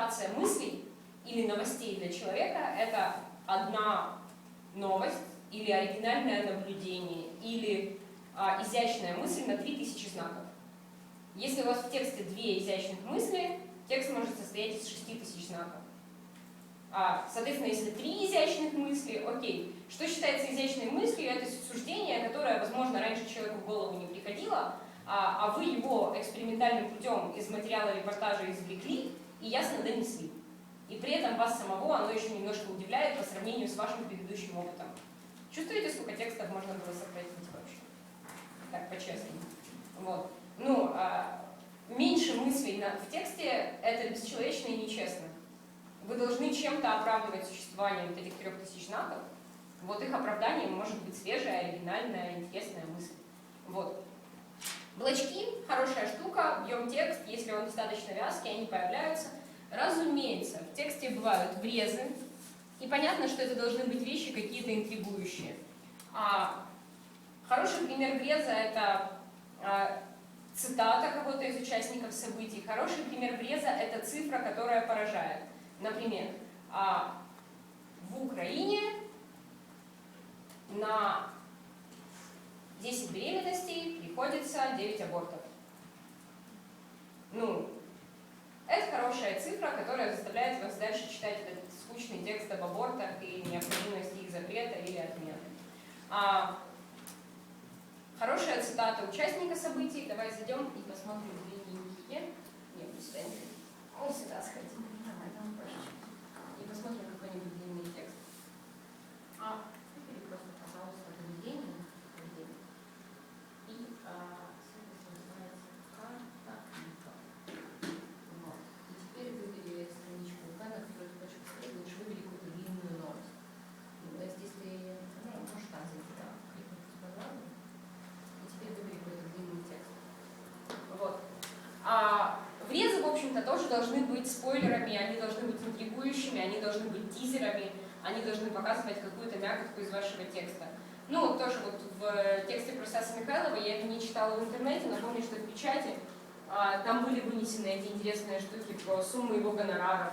концентрация мыслей или новостей для человека – это одна новость или оригинальное наблюдение, или а, изящная мысль на 3000 знаков. Если у вас в тексте две изящных мысли, текст может состоять из 6000 знаков. А, соответственно, если три изящных мысли, окей. Что считается изящной мыслью? Это суждение, которое, возможно, раньше человеку в голову не приходило, а, а вы его экспериментальным путем из материала репортажа извлекли и ясно донесли. И при этом вас самого оно еще немножко удивляет по сравнению с вашим предыдущим опытом. Чувствуете, сколько текстов можно было сократить вообще? Так, по-честному. Вот. Ну, а, меньше мыслей на, в тексте – это бесчеловечно и нечестно. Вы должны чем-то оправдывать существование вот этих трех тысяч знаков. Вот их оправданием может быть свежая, оригинальная, интересная мысль. Вот. Блочки – хорошая штука, бьем текст, если он достаточно вязкий, они появляются. Разумеется, в тексте бывают врезы, и понятно, что это должны быть вещи какие-то интригующие. А, хороший пример вреза – это а, цитата кого-то из участников событий. Хороший пример вреза – это цифра, которая поражает. Например, а, в Украине на 10 беременностей приходится 9 абортов. Ну, это хорошая цифра, которая заставляет вас дальше читать этот скучный текст об абортах и необходимости их запрета или отмены. А, хорошая цитата участника событий. Давай зайдем и посмотрим длинненькие. Нет, не Мы сюда сходим. Давай, там проще. И посмотрим какой-нибудь длинный текст. А, или просто, пожалуйста, поведение. И а, ссылка называется карта клипа. Вот. И теперь выбери страничку ВК, на которую ты хочешь посмотреть, лучше выбери какую-то длинную новость. Ну, Здесь ты ну, можешь там зайти, да, кликнуть по программе. И теперь выбери какой-то длинный текст. Вот. А врезы, в общем-то, тоже должны быть спойлерами, они должны быть интригующими, они должны быть тизерами, они должны показывать какую-то мякотку из вашего текста. Ну, тоже вот в тексте про Стаса Михайлова, я это не читала в интернете, но помню, что в печати а, там были вынесены эти интересные штуки про сумму его гонораров.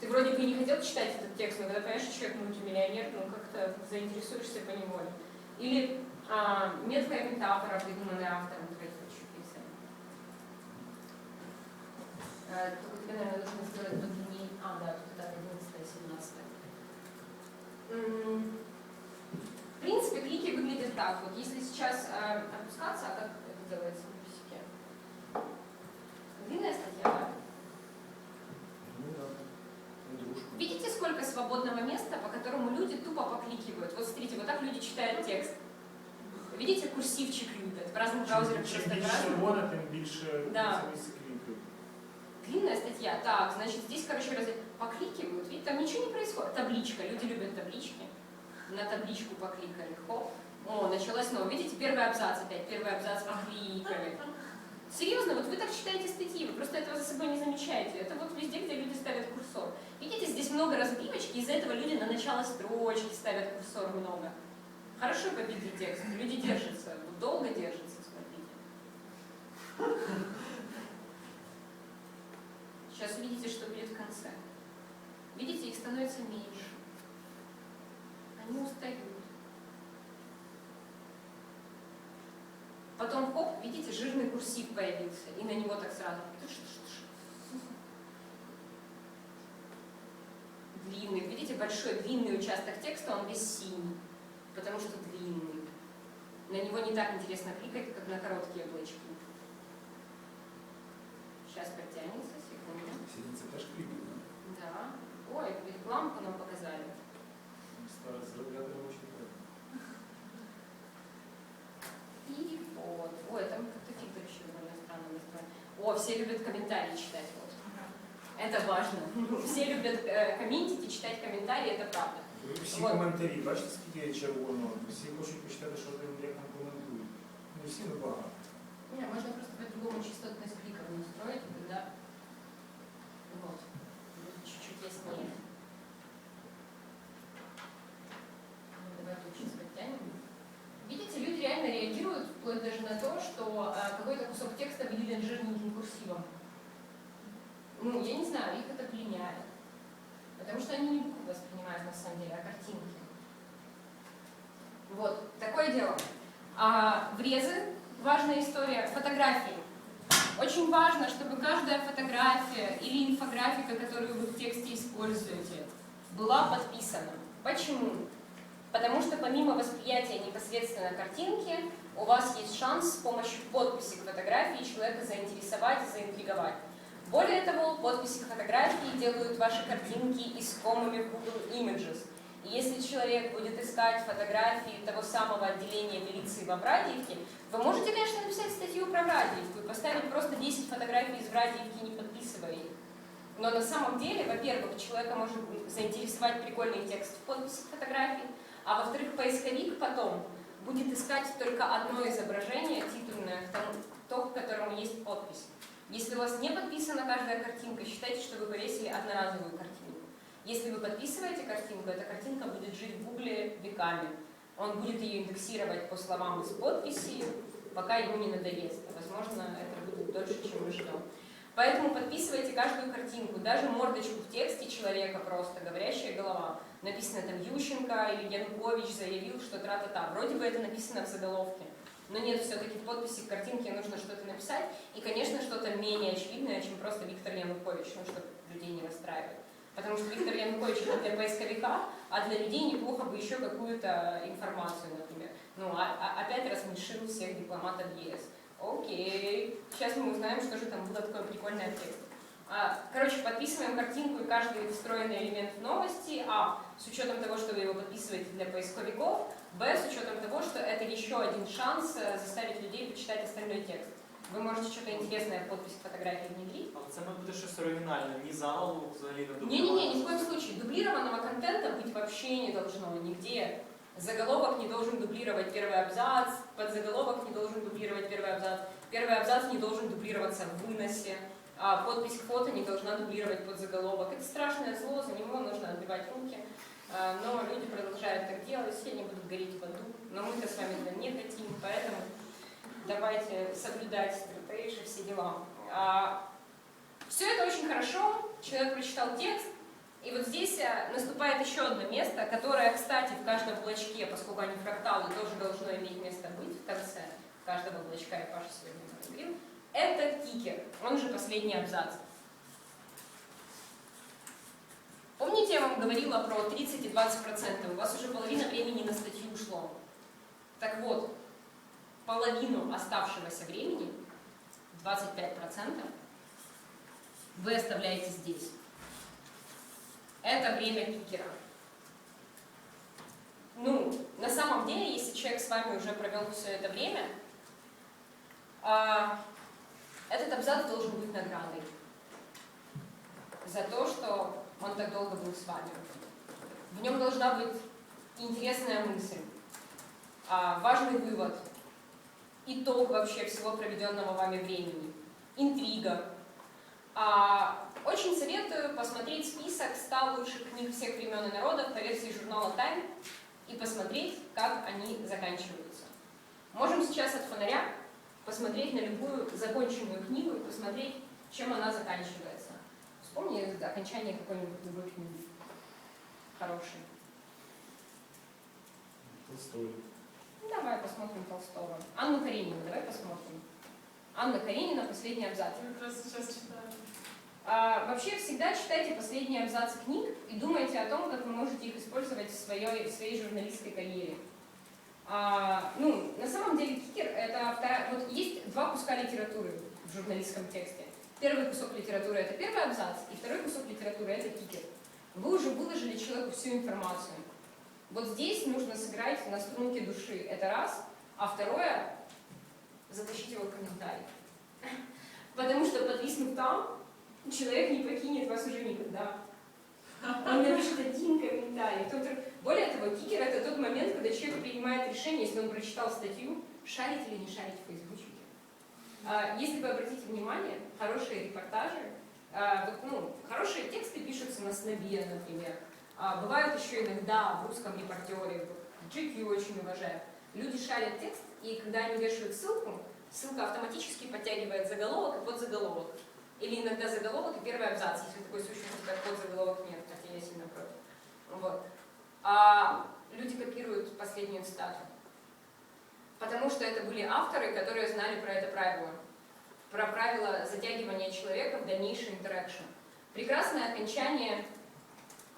Ты вроде бы не хотел читать этот текст, но когда понимаешь, что человек мультимиллионер, ну как-то заинтересуешься по неволе. Или а, меткая метафора, придуманная автором, только тебе, наверное, нужно сделать подлиннее. А, да, тут это 11 17 В принципе, клики выглядят так. Вот если сейчас э, опускаться, а как это делается в писике? Длинная статья, да? Ну да, на. Видите, сколько свободного места, по которому люди тупо покликивают? Вот смотрите, вот так люди читают текст. Видите, курсивчик любят. В разных браузерах Чим просто більше вона, тим більше Да це місце кліків. Длинная статья. Так, значит, здесь, короче, раз... покликивают. Видите, там ничего не происходит. Табличка. Люди любят таблички. На табличку покликали. Хоп. О, началось снова. Видите, первый абзац опять. Первый абзац покликали. Серьезно, вот вы так читаете статьи, вы просто этого за собой не замечаете. Это вот везде, где люди ставят курсор. Видите, здесь много разбивочки, из-за этого люди на начало строчки ставят курсор много. Хорошо побитый текст, люди держатся, вот долго держатся, Видите, их становится меньше. Они устают. Потом, хоп, видите, жирный курсив появился, и на него так сразу. тыш-тыш-тыш. Длинный, видите, большой длинный участок текста, он весь синий, потому что длинный. На него не так интересно кликать, как на короткие блочки. Сейчас подтянется, секунду. Сидіться теж кліків, да? Да. Ой, рекламку нам показали. Старе заробляти робочий треба. И вот. Ой, там как-то фильтр еще довольно странно настроен. О, все любят комментарии читать. Вот. Это важно. Все любят э, комментить и читать комментарии, это правда. Ви Всі Вот. коментарі, бачите, скільки є червоного? Всі хочуть почитати, що там як там коментують. Не всі, ну багато. Не, можно просто по-другому частотность кликов настроить, и тогда вот, чуть-чуть яснее. Ну, давай тут сейчас подтянем. Видите, люди реально реагируют вплоть даже на то, что а, какой-то кусок текста выделен жирненьким курсивом. Ну, я не знаю, их это пленяет. потому что они не буквы воспринимают на самом деле, а картинки. Вот, такое дело. А врезы, важная история, фотографии. Очень важно, чтобы каждая фотография или инфографика, которую вы в тексте используете, была подписана. Почему? Потому что помимо восприятия непосредственно картинки, у вас есть шанс с помощью подписи к фотографии человека заинтересовать и заинтриговать. Более того, подписи к фотографии делают ваши картинки искомыми в Google Images. Если человек будет искать фотографии того самого отделения милиции в Абрадиевке, вы можете, конечно, написать статью про Абрадиевку и поставить просто 10 фотографий из Абрадиевки, не подписывая их. Но на самом деле, во-первых, человека может заинтересовать прикольный текст в подписи к фотографии, а во-вторых, поисковик потом будет искать только одно изображение титульное, то, к которому есть подпись. Если у вас не подписана каждая картинка, считайте, что вы повесили одноразовую картинку. Если вы подписываете картинку, эта картинка будет жить в Гугле веками. Он будет ее индексировать по словам из подписи, пока ему не надоест. Возможно, это будет дольше, чем мы ждем. Поэтому подписывайте каждую картинку, даже мордочку в тексте человека просто, говорящая голова. Написано там Ющенко или Янукович заявил, что тра-та-та. Вроде бы это написано в заголовке. Но нет, все-таки в подписи к картинке нужно что-то написать. И, конечно, что-то менее очевидное, чем просто Виктор Янукович, ну, чтобы людей не расстраивать. Потому что Виктор Янукович это для поисковика, а для людей неплохо бы еще какую-то информацию, например. Ну, а, а, опять рассмешил всех дипломатов ЕС. Окей, сейчас мы узнаем, что же там было такое прикольное. А, короче, подписываем картинку и каждый встроенный элемент в новости, а, с учетом того, что вы его подписываете для поисковиков, б, с учетом того, что это еще один шанс э, заставить людей почитать остальной текст. Ви можете щось інтересне подпись к фотографии внедрить. Але це має бути щось оригінальне, ні заголовок взагалі не Не-не-не, ни в коем случае. Дублированного контента быть вообще не должно нигде. Заголовок не должен дублировать первый абзац, подзаголовок не должен дублировать первый абзац, первый абзац не должен дублироваться в выносе, а подпись к фото не должна дублировать подзаголовок. Это страшное зло, за него нужно отбивать руки. А, но люди продолжают так делать, все они будут гореть в аду. Но мы-то с вами этого не хотим, поэтому давайте соблюдать стратегии, все дела. А, все это очень хорошо, человек прочитал текст, и вот здесь э, наступает еще одно место, которое, кстати, в каждом блочке, поскольку они фракталы, тоже должно иметь место быть в конце каждого блочка, и Паша сегодня говорил, это кикер, он же последний абзац. Помните, я вам говорила про 30 и 20%? У вас уже половина времени на статью ушло. Так вот, половину оставшегося времени, 25%, вы оставляете здесь. Это время кикера. Ну, на самом деле, если человек с вами уже провел все это время, а, этот абзац должен быть наградой за то, что он так долго был с вами. В нем должна быть интересная мысль, а, важный вывод, итог вообще всего проведенного вами времени, интрига. А, очень советую посмотреть список 100 лучших книг всех времен и народов по версии журнала Time и посмотреть, как они заканчиваются. Можем сейчас от фонаря посмотреть на любую законченную книгу и посмотреть, чем она заканчивается. Вспомни окончание какой-нибудь любой книги. Хорошей. Толстой. Давай посмотрим Толстого. Анну Каренину давай посмотрим. Анна Каренина, последний абзац. Я как раз сейчас читаю. А, вообще всегда читайте последние абзацы книг и думайте о том, как вы можете их использовать в своей, в своей журналистской карьере. А, ну, на самом деле кикер это вторая... Вот есть два куска литературы в журналистском тексте. Первый кусок литературы это первый абзац, и второй кусок литературы это кикер. Вы уже выложили человеку всю информацию. Вот здесь нужно сыграть на струнке души. Это раз. А второе, затащить его в комментарий. Потому что подвиснув там, человек не покинет вас уже никогда. Он напишет один комментарий. Тот- Более того, кикер это тот момент, когда человек принимает решение, если он прочитал статью, шарить или не шарить в фейсбучке. А, Если вы обратите внимание, хорошие репортажи, а, ну, хорошие тексты пишутся на снобе, например. А, бывают еще иногда в русском репортере, GQ очень уважает. Люди шарят текст, и когда они вешают ссылку, ссылка автоматически подтягивает заголовок и подзаголовок. Или иногда заголовок и первый абзац, если такой сущность, как подзаголовок нет, хотя я сильно против. Вот. А люди копируют последнюю цитату. Потому что это были авторы, которые знали про это правило. Про правило затягивания человека в дальнейший интеракшн. Прекрасное окончание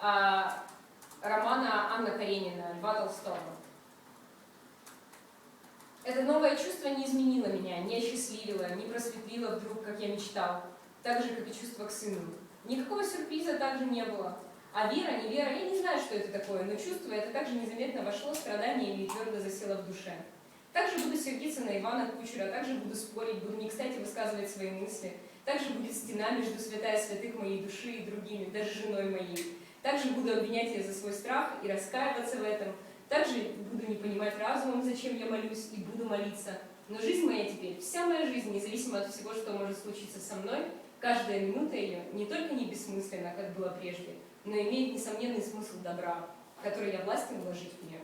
романа Анна Каренина Льва Толстого. Это новое чувство не изменило меня, не осчастливило, не просветлило вдруг, как я мечтал, так же, как и чувство к сыну. Никакого сюрприза также не было. А вера, не вера, я не знаю, что это такое, но чувство это также незаметно вошло в страдание или твердо засело в душе. Также буду сердиться на Ивана Кучера, также буду спорить, буду не кстати высказывать свои мысли. Также будет стена между святая святых моей души и другими, даже женой моей. Также буду обвинять ее за свой страх и раскаиваться в этом. Также буду не понимать разумом, зачем я молюсь, и буду молиться. Но жизнь моя теперь, вся моя жизнь, независимо от всего, что может случиться со мной, каждая минута ее не только не бессмысленна, как было прежде, но имеет несомненный смысл добра, который я властен вложить в нее.